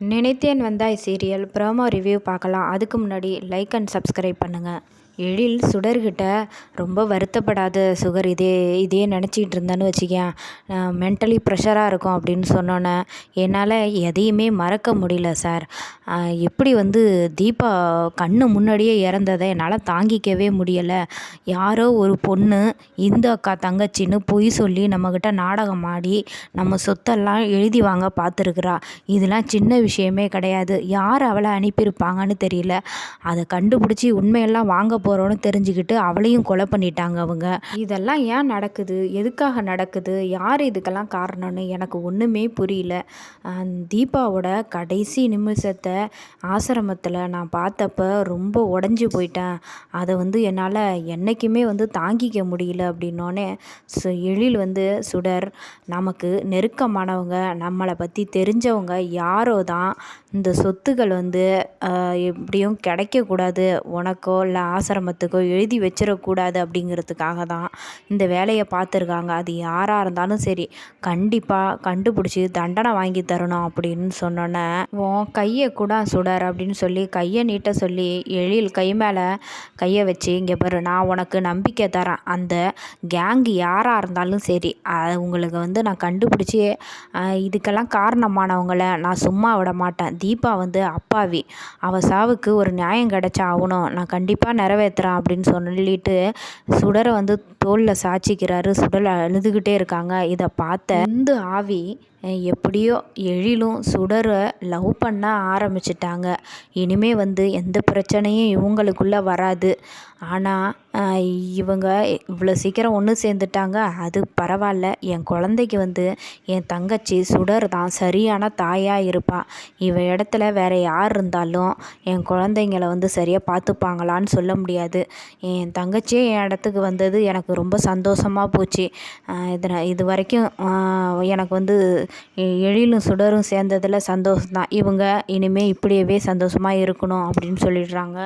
நினைத்தேன் வந்தாய் serial promo review பார்க்கலாம். அதுக்கு முன்னாடி லைக் அண்ட் சப்ஸ்கிரைப் பண்ணுங்கள் எழில் சுடர்கிட்ட ரொம்ப வருத்தப்படாத சுகர் இதே இதே நினச்சிக்கிட்டு இருந்தேன்னு வச்சுக்கேன். மென்டலி ப்ரெஷராக இருக்கும் அப்படின்னு சொன்னோன்னே என்னால் எதையுமே மறக்க முடியல சார். எப்படி வந்து தீபா கண்ணு முன்னாடியே இறந்ததை என்னால் தாங்கிக்கவே முடியலை. யாரோ ஒரு பொண்ணு இந்த அக்கா தங்கச்சின்னு பொய் சொல்லி நம்மக்கிட்ட நாடகம் ஆடி நம்ம சொத்தெல்லாம் எழுதி வாங்க பார்த்துருக்குறா. இதெல்லாம் சின்ன விஷயமே கிடையாது. யார் அவளை அனுப்பியிருப்பாங்கன்னு தெரியல. அதை கண்டுபிடிச்சி உண்மையெல்லாம் வாங்க போகிறோன்னு தெரிஞ்சுக்கிட்டு அவளையும் கொலை பண்ணிட்டாங்க அவங்க. இதெல்லாம் ஏன் நடக்குது? எதுக்காக நடக்குது? யார் இதுக்கெல்லாம் காரணம்னு எனக்கு ஒன்றுமே புரியல. தீபாவோட கடைசி நிமிஷத்தை ஆசிரமத்தில் நான் பார்த்தப்ப ரொம்ப உடஞ்சி போயிட்டேன். அதை வந்து என்னால் என்றைக்குமே வந்து தாங்கிக்க முடியல அப்படின்னோடனே சு எழில் வந்து சுடர் நமக்கு நெருக்கமானவங்க நம்மளை பற்றி தெரிஞ்சவங்க யாரோ தான். இந்த சொத்துக்கள் வந்து எப்படியும் கிடைக்கக்கூடாது. உனக்கோ இல்லை ஆசிரமத்துக்கோ எழுதி வச்சிடக்கூடாது அப்படிங்கிறதுக்காக தான் இந்த வேலையை பார்த்துருக்காங்க. அது யாராக இருந்தாலும் சரி கண்டிப்பாக கண்டுபிடிச்சி தண்டனை வாங்கி தரணும் அப்படின்னு சொன்னோன்னே உன் கையை கூட சுடர் அப்படின்னு சொல்லி கையை நீட்ட சொல்லி எழில் கை மேலே கையை வச்சு இங்கே பாரு நான் உனக்கு நம்பிக்கை தரேன். அந்த கேங் யாராக இருந்தாலும் சரி உங்களுக்கு வந்து நான் கண்டுபிடிச்சி இதுக்கெல்லாம் காரணமானவங்களை நான் சும்மா விட மாட்டேன். தீபா வந்து அப்பாவி. அவள் சாவுக்கு ஒரு நியாயம் கிடச்சா ஆகணும். நான் கண்டிப்பாக நிறைவேற்றுறேன் அப்படின்னு சொல்லிட்டு சுடரை வந்து தோளில் சாய்ச்சிக்கிறாரு. சுடல் அழுதுகிட்டே இருக்காங்க. இதை பார்த்த இந்த ஆவி எப்படியோ எழிலும் சுடரை லவ் பண்ண ஆரம்பிச்சிட்டாங்க. இனிமே வந்து எந்த பிரச்சனையும் இவங்களுக்குள்ளே வராது. ஆனால் இவங்க இவ்வளோ சீக்கிரம் ஒன்று சேர்ந்துட்டாங்க. அது பரவாயில்ல என் குழந்தைக்கு வந்து என் தங்கச்சி சுடர் தான் சரியான தாயாக இருப்பாள் இவ இடத்துல வேறு யார் இருந்தாலும் என் குழந்தைங்கள வந்து சரியாக பார்த்துப்பாங்களான்னு சொல்ல முடியாது. என் தங்கச்சியே என் இடத்துக்கு வந்தது எனக்கு ரொம்ப சந்தோஷமாக போச்சு. இதில் இது வரைக்கும் எனக்கு வந்து எழிலும் சுடரும் சேர்ந்ததில் சந்தோஷம் தான் இவங்க இனிமேல் இப்படியவே சந்தோஷமாக இருக்கணும் அப்படின்னு சொல்லிடுறாங்க.